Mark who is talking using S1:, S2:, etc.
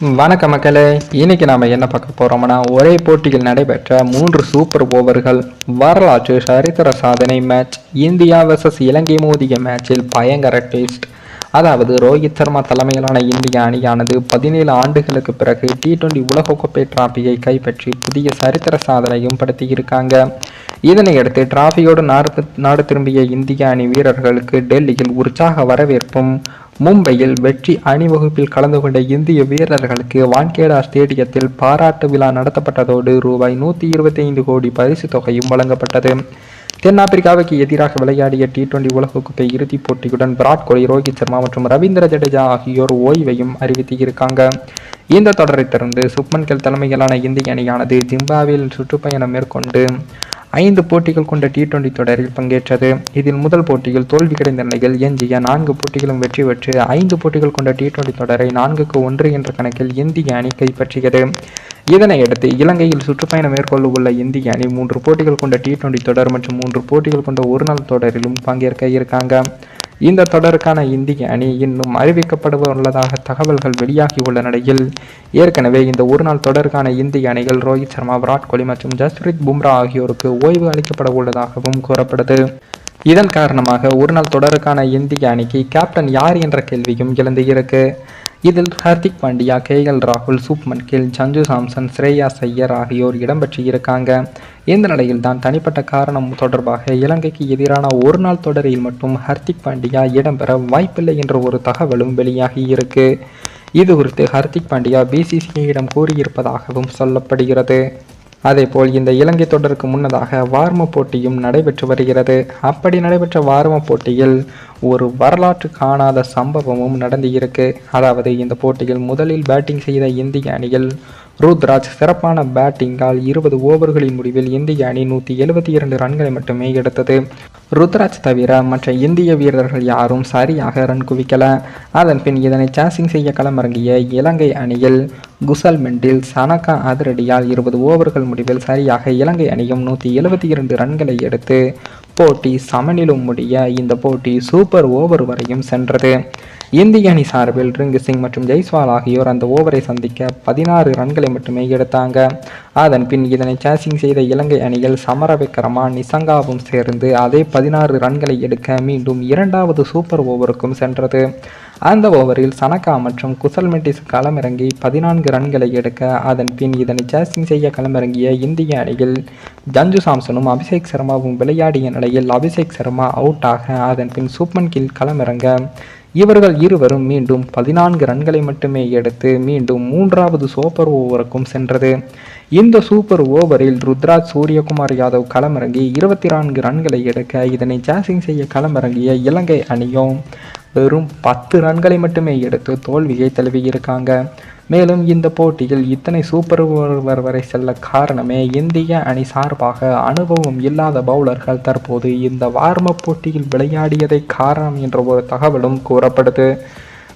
S1: வணக்க மக்களே. இன்னைக்கு நாம என்ன பார்க்க போறோம்னா ஒரே போட்டியில் நடைபெற்ற மூன்று சூப்பர் ஓவர்கள் வரலாற்று சரித்திர சாதனை மேட்ச் இந்தியா வர்சஸ் இலங்கை மோதிய மேட்சில் பயங்கர டேஸ்ட் அதாவது ரோஹித் சர்மா தலைமையிலான இந்திய அணியானது பதினேழு ஆண்டுகளுக்கு பிறகு டி டுவெண்டி உலகக்கோப்பை டிராஃபியை கைப்பற்றி புதிய சரித்திர சாதனையும் படுத்தியிருக்காங்க. இதனையடுத்து டிராஃபியோடு நாடு நாடு திரும்பிய இந்திய அணி வீரர்களுக்கு டெல்லியில் உற்சாக வரவேற்பும் மும்பையில் வெற்றி அணிவகுப்பில் கலந்து கொண்ட இந்திய வீரர்களுக்கு வான்கேடா ஸ்டேடியத்தில் பாராட்டு விழா நடத்தப்பட்டதோடு ரூபாய் நூற்றி இருபத்தி ஐந்து கோடி பரிசு தொகையும் வழங்கப்பட்டது. தென்னாப்பிரிக்காவுக்கு எதிராக விளையாடிய டி டுவெண்டி உலகக்கோப்பை இறுதிப் போட்டியுடன் விராட் கோலி ரோஹித் சர்மா மற்றும் ரவீந்திர ஜடேஜா ஆகியோர் ஓய்வையும் அறிவித்திருக்காங்க. இந்த தொடரைத் தொடர்ந்து சுப்மன் கில் தலைமையிலான இந்திய அணியானது ஜிம்பாவில் சுற்றுப்பயணம் மேற்கொண்டு ஐந்து போட்டிகள் கொண்ட டி டுவெண்டி தொடரில் பங்கேற்றது. இதில் முதல் போட்டியில் தோல்வி கிடைந்த நிலையில் எஞ்சிய நான்கு போட்டிகளும் வெற்றி பெற்று ஐந்து போட்டிகள் கொண்ட டி டுவெண்டி தொடரை நான்குக்கு ஒன்று என்ற கணக்கில் இந்திய அணி கைப்பற்றியது. இதனையடுத்து இலங்கையில் சுற்றுப்பயணம் மேற்கொள்ள உள்ள இந்திய அணி மூன்று போட்டிகள் கொண்ட டி டுவெண்டி தொடர் மற்றும் மூன்று போட்டிகள் கொண்ட ஒருநாள் தொடரிலும் பங்கேற்க இருக்காங்க. இந்த தொடருக்கான இந்திய அணி இன்னும் அறிவிக்கப்பட உள்ளதாக தகவல்கள் வெளியாகியுள்ள நிலையில் ஏற்கனவே இந்த ஒருநாள் தொடருக்கான இந்திய அணிகள் ரோஹித் சர்மா விராட் கோலி மற்றும் ஜஸ்பிரீத் பும்ரா ஆகியோருக்கு ஓய்வு அளிக்கப்பட உள்ளதாகவும் கூறப்படுது. இதன் காரணமாக ஒருநாள் தொடருக்கான இந்திய அணிக்கு கேப்டன் யார் என்ற கேள்வியும் எழுந்து இருக்கு. இதில் ஹர்திக் பாண்டியா கே எல் ராகுல் சூப்மன் கில் சஞ்சு சாம்சன் ஸ்ரேயா ஐயர் ஆகியோர் இடம்பெற்று இருக்காங்க இந்த நிலையில் தான் தனிப்பட்ட காரணம் தொடர்பாக இலங்கைக்கு எதிரான ஒரு நாள் தொடரில் மட்டும் ஹர்திக் பாண்டியா இடம்பெற வாய்ப்பில்லை என்ற ஒரு தகவலும் வெளியாகி இருக்கு. இது குறித்து ஹர்திக் பாண்டியா பிசிசிஐயிடம் கூறியிருப்பதாகவும் சொல்லப்படுகிறது. அதேபோல் இந்த இலங்கை தொடருக்கு முன்னதாக வார்ம போட்டியும் நடைபெற்று வருகிறது. அப்படி நடைபெற்ற வார்ம போட்டியில் ஒரு வரலாற்று காணாத சம்பவமும் நடந்து இருக்கு. அதாவது இந்த போட்டியில் முதலில் பேட்டிங் செய்த இந்திய அணியில் ருத்ராஜ் சிறப்பான பேட்டிங்கால் இருபது ஓவர்களின் முடிவில் இந்திய அணி நூற்றி எழுபத்தி இரண்டு ரன்களை மட்டுமே எடுத்தது. ருத்ராஜ் தவிர மற்ற இந்திய வீரர்கள் யாரும் சரியாக ரன் குவிக்கல. அதன்பின் இதனை சாசிங் செய்ய களமிறங்கிய இலங்கை அணியில் குசல் மெண்டில் சனகா அதிரடியால் இருபது ஓவர்கள் முடிவில் சரியாக இலங்கை அணியும் நூற்றி எழுபத்தி இரண்டு ரன்களை எடுத்து போட்டி சமனிலும் முடிய இந்த போட்டி சூப்பர் ஓவர் வரையும் சென்றது. இந்திய அணி சார்பில் ரிங்கு சிங் மற்றும் ஜெய்ஸ்வால் ஆகியோர் அந்த ஓவரை சந்திக்க பதினாறு ரன்களை மட்டுமே எடுத்தாங்க. அதன் பின் இதனை சேசிங் செய்த இலங்கை அணியில் சமரவிக்ரமா நிசங்காவும் சேர்ந்து அதே பதினாறு ரன்களை எடுக்க மீண்டும் இரண்டாவது சூப்பர் ஓவருக்கும் சென்றது. அந்த ஓவரில் சனகா மற்றும் குசல் மெட்டிஸ் களமிறங்கி பதினான்கு ரன்களை எடுக்க அதன் பின் இதனை சேசிங் செய்ய களமிறங்கிய இந்திய அணியில் ஜஞ்சு சாம்சனும் அபிஷேக் சர்மாவும் விளையாடிய நிலையில் அபிஷேக் சர்மா அவுட் ஆக அதன் பின் சூப்பன் கில் களமிறங்க இவர்கள் இருவரும் மீண்டும் பதினான்கு ரன்களை மட்டுமே எடுத்து மீண்டும் மூன்றாவது சூப்பர் ஓவருக்கும் சென்றது. இந்த சூப்பர் ஓவரில் ருத்ராஜ் சூரியகுமார் யாதவ் களமிறங்கி இருபத்தி நான்கு ரன்களை எடுக்க இதனை சேசிங் செய்ய களமிறங்கிய இலங்கை அணியும் வெறும் பத்து ரன்களை மட்டுமே எடுத்து தோல்வியை தழுவியிருக்காங்க. மேலும் இந்த போட்டியில் இத்தனை சூப்பர் ஓவர் வரை செல்ல காரணமே இந்திய அணி சார்பாக அனுபவம் இல்லாத பவுலர்கள் தற்போது இந்த வார்ம போட்டியில் விளையாடியதை காரணம் என்ற ஒரு தகவலும் கூறப்படுது.